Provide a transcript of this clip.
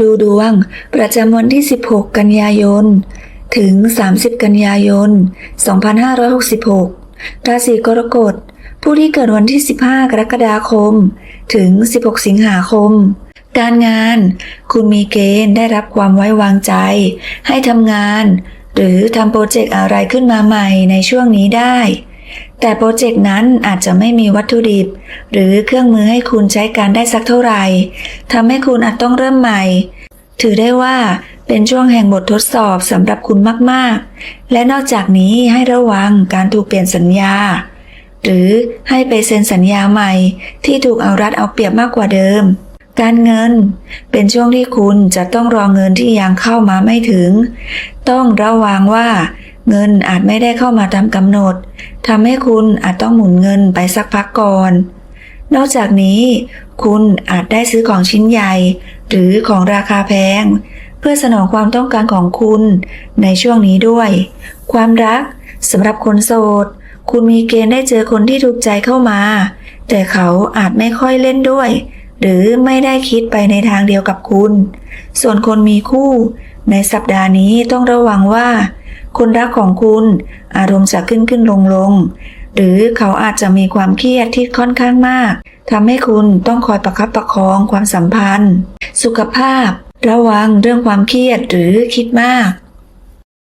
ดูดวง ประจำวันที่ 16 กันยายน ถึง 30 กันยายน 2566 ราศีกรกฎ ผู้ที่เกิดวันที่ 15 กรกฎาคม ถึง 16 สิงหาคม การงาน คุณมีเกณฑ์ได้รับความไว้วางใจ ให้ทำงาน หรือทำโปรเจกต์อะไรขึ้นมาใหม่ในช่วงนี้ได้ แต่โปรเจกต์นั้นอาจจะไม่มีวัตถุดิบ หรือเครื่องมือให้คุณใช้การได้สักเท่าไหร่ทำให้คุณอาจต้องเริ่มใหม่ ถือได้ว่าเป็นช่วงแห่งบททดสอบสำหรับคุณมากๆ และนอกจากนี้ให้ระวังการถูกเปลี่ยนสัญญา หรือให้ไปเซ็นสัญญาใหม่ที่ถูกเอารัดเอาเปรียบมากกว่าเดิม การเงิน เป็นช่วงที่คุณจะต้องรอเงินที่ยังเข้ามาไม่ถึง ต้องระวังว่า เงินอาจไม่ได้เข้ามาตามกำหนดทำให้คุณอาจต้องหมุนเงินไปสักพักก่อน นอกจากนี้ คุณอาจได้ซื้อของชิ้นใหญ่ หรือของราคาแพง เพื่อสนองความต้องการของคุณในช่วงนี้ด้วย ความรักสำหรับคนโสด คุณมีเกณฑ์ได้เจอคนที่ถูกใจเข้ามา แต่เขาอาจไม่ค่อยเล่นด้วย หรือไม่ได้คิดไปในทางเดียวกับคุณ ส่วนคนมีคู่ ในสัปดาห์นี้ต้องระวังว่า คนรักของคุณอารมณ์จะขึ้นขึ้นลงลง หรือเขาอาจจะมีความเครียดที่ค่อนข้างมากทำให้คุณต้องคอยประคับประคองความสัมพันธ์ สุขภาพ ระวังเรื่องความเครียดหรือคิดมาก